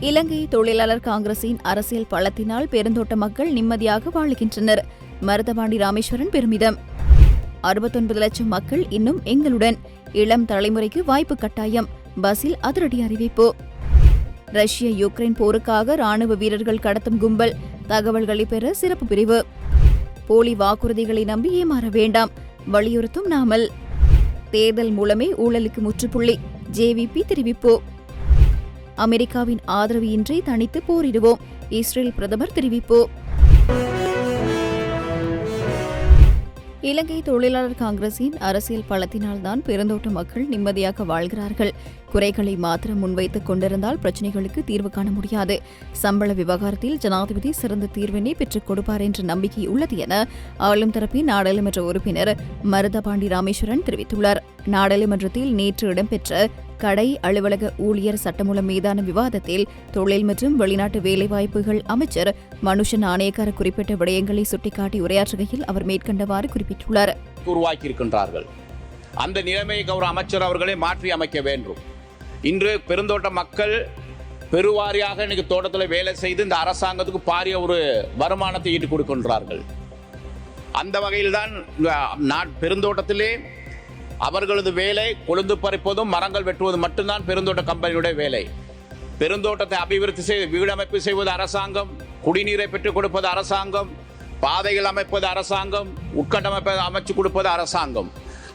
இலங்கை தொழிலாளர் காங்கிரசின் அரசியல் பலத்தினால் பெருந்தோட்ட மக்கள் நிம்மதியாக வாழுகின்றனர். மருதபாண்டி ராமேஸ்வரன் பெருமிதம். அறுபத்தொன்பது லட்சம் மக்கள் இன்னும் எங்களுடன். இளம் தலைமுறைக்கு வாய்ப்பு கட்டாயம். பஸ்ஸில் அதிரடி அறிவிப்பு. ரஷ்ய யுக்ரைன் போருக்காக ராணுவ வீரர்கள் கடத்தும் கும்பல். தகவல்களை பெற சிறப்பு பிரிவு. போலி வாக்குறுதிகளை நம்பி ஏமாற வேண்டாம். வலியுறுத்தும் நாமல். தேர்தல் மூலமே ஊழலுக்கு முற்றுப்புள்ளி. ஜேவிபி தெரிவிப்பு. அமெரிக்காவின் ஆதரவு இன்றி தனித்து போரிடுவோம். இஸ்ரேல் பிரதமர் தெரிவிப்பு. இலங்கை தொழிலாளர் காங்கிரசின் அரசியல் பலத்தினால்தான் பெருந்தோட்ட மக்கள் நிம்மதியாக வாழ்கிறார்கள். குறைகளை மாத்திரம் முன்வைத்துக் கொண்டிருந்தால் பிரச்சினைகளுக்கு தீர்வு காண முடியாது. சம்பள விவகாரத்தில் ஜனாதிபதி சிறந்த தீர்வினை பெற்றுக் கொடுப்பார் என்ற நம்பிக்கை உள்ளது என ஆளும் தரப்பின் நாடாளுமன்ற உறுப்பினர் மருதபாண்டி ராமேஸ்வரன் தெரிவித்துள்ளார். நாடாளுமன்றத்தில் நேற்று இடம்பெற்ற கடை அலுவலக ஊழியர் சட்டமூலம் மீதான விவாதத்தில் தொழில் மற்றும் வெளிநாட்டு வேலைவாய்ப்புகள் அமைச்சர் மனுஷன் ஆணையக்கார குறிப்பிட்ட விடயங்களை சுட்டிக்காட்டி உரையாற்றுகையில் அவர் மேற்கண்டவாறு குறிப்பிட்டுள்ளார். உருவாக்கியிருக்கின்றார்கள். அந்த நிலைமையை கௌரவ அமைச்சர் அவர்களை மாற்றி அமைக்க வேண்டும். இன்று பெருந்தோட்ட மக்கள் பெருவாரியாக இன்னைக்கு தோட்டத்தில் வேலை செய்து இந்த அரசாங்கத்துக்கு பாரிய ஒரு வருமானத்தை ஈட்டு கொடுக்கின்றார்கள். அந்த வகையில்தான் தான் பெருந்தோட்டத்திலே அவர்களது வேலை கொழுந்து பறிப்பதும் மரங்கள் வெட்டுவதும் மட்டும்தான் பெருந்தோட்ட கம்பெனியுடைய வேலை. பெருந்தோட்டத்தை அபிவிருத்தி செய்து வீடமைப்பு செய்வது அரசாங்கம் குடிநீரை பெற்றுக் கொடுப்பது அரசாங்கம் பாதைகள் அமைப்பது அரசாங்கம் உட்கட்டமைப்பை அமைச்சு கொடுப்பது அரசாங்கம்.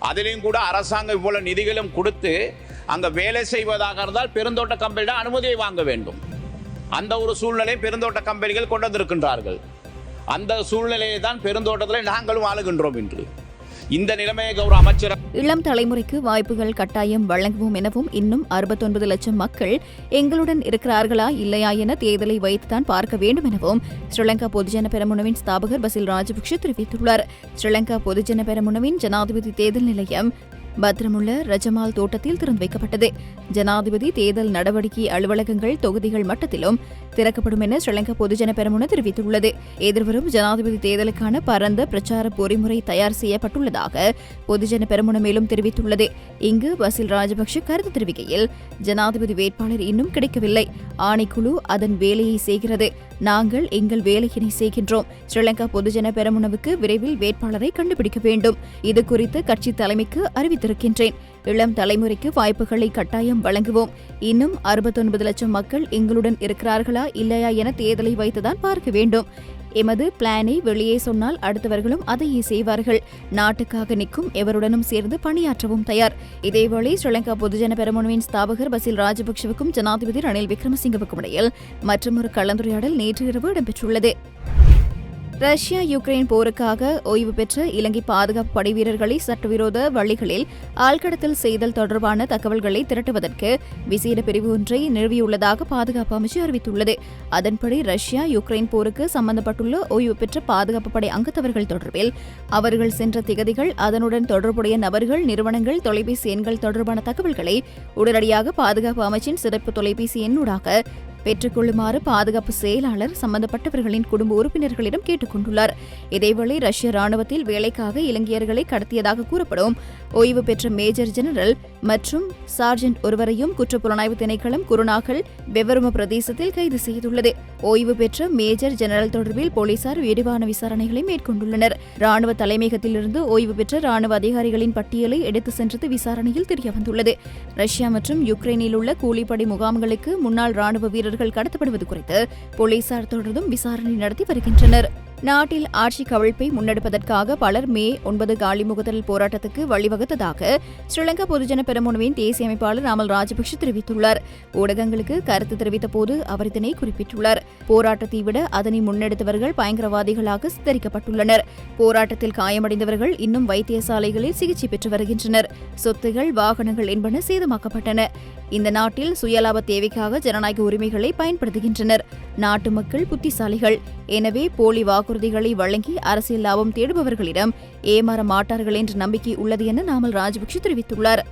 அதிலையும் கூட அரசாங்கம் இவ்வளவு நிதிகளும் கொடுத்து அங்கே வேலை செய்வதாக இருந்தால் பெருந்தோட்ட கம்பெனியிடம் அனுமதியை வாங்க வேண்டும். அந்த ஒரு சூழ்நிலையை பெருந்தோட்ட கம்பெனிகள் கொண்டு வந்திருக்கின்றார்கள். அந்த சூழ்நிலையை தான் பெருந்தோட்டத்தில் நாங்களும் ஆளுகின்றோம் இன்று. இந்த நிலைமையை கௌரவ அமைச்சர் இளம் தலைமுறைக்கு வாய்ப்புகள் கட்டாயம் வழங்குவோம் எனவும் இன்னும் அறுபத்தொன்பது லட்சம் மக்கள் எங்களுடன் இருக்கிறார்களா இல்லையா என தேர்தலை வைத்துதான் பார்க்க வேண்டும் எனவும் ஸ்ரீலங்கா பொதுஜன பெரமுனவின் ஸ்தாபகர் பசில் ராஜபக்ஷ தெரிவித்துள்ளார். ஸ்ரீலங்கா பொதுஜன பெரமுனவின் ஜனாதிபதி தேர்தல் நிலையம் பத்திரமுள்ள ரஜமால் தோட்டத்தில் திறந்து வைக்கப்பட்டது. ஜனாதிபதி தேர்தல் நடவடிக்கை அலுவலகங்கள் தொகுதிகள் மட்டத்திலும் திறக்கப்படும் என ஸ்ரீலங்கா பொதுஜன பெரமுன தெரிவித்துள்ளது. எதிர்வரும் ஜனாதிபதி தேர்தலுக்கான பரந்த பிரச்சார பொறிமுறை தயார் செய்யப்பட்டுள்ளதாக பொதுஜன பெரமுன மேலும் தெரிவித்துள்ளது. இங்கு பசில் ராஜபக்ஷ கருத்து தெரிவிக்கையில் ஜனாதிபதி வேட்பாளர் இன்னும் கிடைக்கவில்லை. ஆணைக்குழு அதன் வேலையை செய்கிறது. நாங்கள் எங்கள் வேலையினை செய்கின்றோம். ஸ்ரீலங்கா பொதுஜன பெரமுனவுக்கு விரைவில் வேட்பாளரை கண்டுபிடிக்க வேண்டும். இது குறித்து கட்சி தலைமைக்கு வைத்திருக்கின்றேன். இளம் தலைமுறைக்கு வாய்ப்புகளை கட்டாயம் வழங்குவோம். இன்னும் அறுபத்தொன்பது லட்சம் மக்கள் எங்களுடன் இருக்கிறார்களா இல்லையா என தேர்தலை வைத்துதான் பார்க்க வேண்டும். எமது பிளானை வெளியே சொன்னால் அடுத்தவர்களும் அதையே செய்வார்கள். நாட்டுக்காக நிற்கும் எவருடனும் சேர்ந்து பணியாற்றவும் தயார். இதேவேளை ஸ்ரீலங்கா பொதுஜன பெரமுனவின் ஸ்தாபகர் பசில் ராஜபக்சவுக்கும் ஜனாதிபதி ரணில் விக்ரமசிங்கவுக்கும் இடையில் மற்றொரு கலந்துரையாடல் நேற்று இரவு இடம்பெற்றுள்ளது. ரஷ்யா யுக்ரைன் போருக்காக ஓய்வு பெற்ற இலங்கை பாதுகாப்பு படை வீரர்களை சட்டவிரோத வழிகளில் ஆழ்கடத்தல் செய்தல் தொடர்பான தகவல்களை திரட்டுவதற்கு விசேட பிரிவு ஒன்றை நிறுவியுள்ளதாக பாதுகாப்பு அமைச்சு அறிவித்துள்ளது. அதன்படி ரஷ்யா யுக்ரைன் போருக்கு சம்பந்தப்பட்டுள்ள ஓய்வு பெற்ற பாதுகாப்பு படை அங்கத்தவர்கள் தொடர்பில் அவர்கள் சென்ற திகதிகள் அதனுடன் தொடர்புடைய நபர்கள் நிறுவனங்கள் தொலைபேசி எண்கள் தொடர்பான தகவல்களை உடனடியாக பாதுகாப்பு அமைச்சின் சிறப்பு தொலைபேசி எண்ணூடாக பெற்றுக்கொள்ளுமாறு பாதுகாப்பு செயலாளர் சம்பந்தப்பட்டவர்களின் குடும்ப உறுப்பினர்களிடம் கேட்டுக் கொண்டுள்ளார் இதேவேளை ரஷ்ய ராணுவத்தில் வேலைக்காக இலங்கையர்களை கடத்தியதாக கூறப்படும் ஓய்வு பெற்ற மேஜர் ஜெனரல் மற்றும் சார்ஜென்ட் ஒருவரையும் குற்றப்புலனாய்வு திணைக்களம் குருநாகல் வெவரும பிரதேசத்தில் கைது செய்துள்ளது. ஓய்வு பெற்ற மேஜர் ஜெனரல் தொடர்பில் போலீசார் விரிவான விசாரணைகளை மேற்கொண்டுள்ளனர். ராணுவ தலைமையகத்திலிருந்து ஓய்வு பெற்ற ராணுவ அதிகாரிகளின் பட்டியலை எடுத்து சென்றது விசாரணையில் தெரியவந்துள்ளது. ரஷ்யா மற்றும் யுக்ரைனில் உள்ள கூலிப்படை முகாம்களுக்கு முன்னாள் ராணுவ வீரர் தொழிலாளர்கள் கடத்தப்படுவது குறித்து போலீசார் தொடர்ந்தும் விசாரணை நடத்தி வருகின்றனர். நாட்டில் ஆட்சி கவிழ்ப்பை முன்னெடுப்பதற்காக பலர் மே ஒன்பது காலிமுகத்தல் போராட்டத்துக்கு வழிவகுத்ததாக ஸ்ரீலங்கா பொதுஜன பெருமுனவின் தேசிய அமைப்பாளர் நாமல் ராஜபக்ஷ தெரிவித்துள்ளார். ஊடகங்களுக்கு கருத்து தெரிவித்த போது அவர் இதனை குறிப்பிட்டுள்ளார். போராட்டத்தை விட அதனை முன்னெடுத்தவர்கள் பயங்கரவாதிகளாக சித்தரிக்கப்பட்டுள்ளனர். போராட்டத்தில் காயமடைந்தவர்கள் இன்னும் வைத்தியசாலைகளில் சிகிச்சை பெற்று வருகின்றனர். சொத்துகள் வாகனங்கள் என்பன சேதமாக்கப்பட்டன. இந்த நாட்டில் சுயலாப தேவைக்காக ஜனநாயக உரிமைகளை பயன்படுத்துகின்றனர். நாட்டு மக்கள் புத்திசாலிகள். எனவே போலி வாக்குறுதிகளை வழங்கி அரசியல் லாபம் தேடுபவர்களிடம் ஏமாற மாட்டார்கள் என்ற நம்பிக்கை உள்ளது என நாமல் ராஜபக்ஷ தெரிவித்துள்ளார்.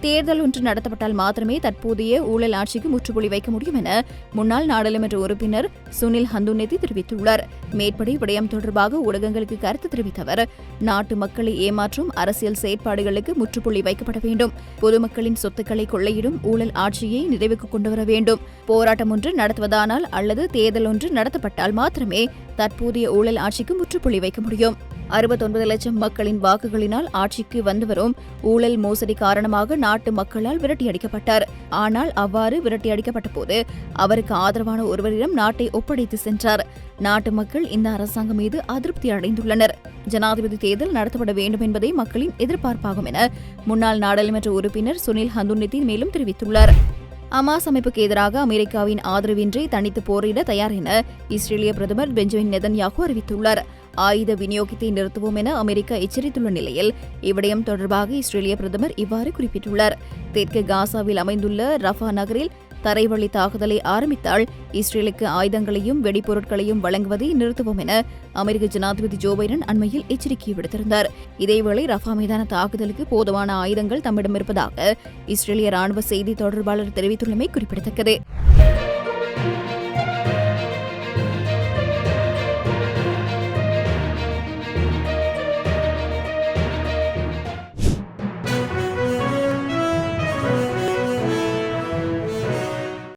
தேர்தல் ஒன்று நடத்தப்பட்டால் மாத்திரமே தற்போதைய ஊழல் ஆட்சிக்கு முற்றுப்புள்ளி வைக்க முடியும் என முன்னாள் நாடாளுமன்ற உறுப்பினர் சுனில் ஹந்துநெத்தி தெரிவித்துள்ளார். மேற்படி விடயம் தொடர்பாக ஊடகங்களுக்கு கருத்து தெரிவித்த அவர் நாட்டு மக்களை ஏமாற்றும் அரசியல் செயற்பாடுகளுக்கு முற்றுப்புள்ளி வைக்கப்பட வேண்டும். பொதுமக்களின் சொத்துக்களை கொள்ளையிடும் ஊழல் ஆட்சியை நிறைவுக்கு கொண்டுவர வேண்டும். போராட்டம் ஒன்று நடத்துவதானால் அல்லது தேர்தல் ஒன்று நடத்தப்பட்டால் மாத்திரமே தற்போதைய ஊழல் ஆட்சிக்கு முற்றுப்புள்ளி வைக்க முடியும். அறுபத்தொன்பது லட்சம் மக்களின் வாக்குகளினால் ஆட்சிக்கு வந்துவரும். ஊழல் மோசடி காரணமாக நாட்டு மக்களால் விரட்டியடிக்கப்பட்டார். ஆனால் அவ்வாறு விரட்டியடிக்கப்பட்ட போது அவருக்கு ஆதரவான ஒருவரிடம் நாட்டை ஒப்படைத்து சென்றார். நாட்டு மக்கள் இந்த அரசாங்கம் மீது அதிருப்தி அடைந்துள்ளனர். ஜனாதிபதி தேர்தல் நடத்தப்பட வேண்டும் என்பதே மக்களின் எதிர்பார்ப்பாகும் என முன்னாள் நாடாளுமன்ற உறுப்பினர் சுனில் ஹந்துநிதி மேலும் தெரிவித்துள்ளார். அமாஸ் அமைப்புக்கு எதிராக அமெரிக்காவின் ஆதரவின்றி தனித்து போரிட தயார் என இஸ்ரேலிய பிரதமர் பெஞ்சமின் நெதன்யாகு அறிவித்துள்ளார். ஆயுத விநியோகத்தை நிறுத்துவோம் என அமெரிக்கா எச்சரித்துள்ள நிலையில் இவ்விடயம் தொடர்பாக இஸ்ரேலிய பிரதமர் இவ்வாறு குறிப்பிட்டுள்ளார். தெற்கு காசாவில் அமைந்துள்ள ரஃபா நகரில் தரைவழி தாக்குதலை ஆரம்பித்தால் இஸ்ரேலுக்கு ஆயுதங்களையும் வெடிபொருட்களையும் வழங்குவதை நிறுத்துவோம் என அமெரிக்க ஜனாதிபதி ஜோ பைடன் அண்மையில் எச்சரிக்கை விடுத்திருந்தார். இதேவேளை ரஃபா மீதான தாக்குதலுக்கு போதுமான ஆயுதங்கள் தம்மிடம் இருப்பதாக இஸ்ரேலிய ராணுவ செய்தி தொடர்பாளர் தெரிவித்துள்ளமை குறிப்பிடத்தக்கது.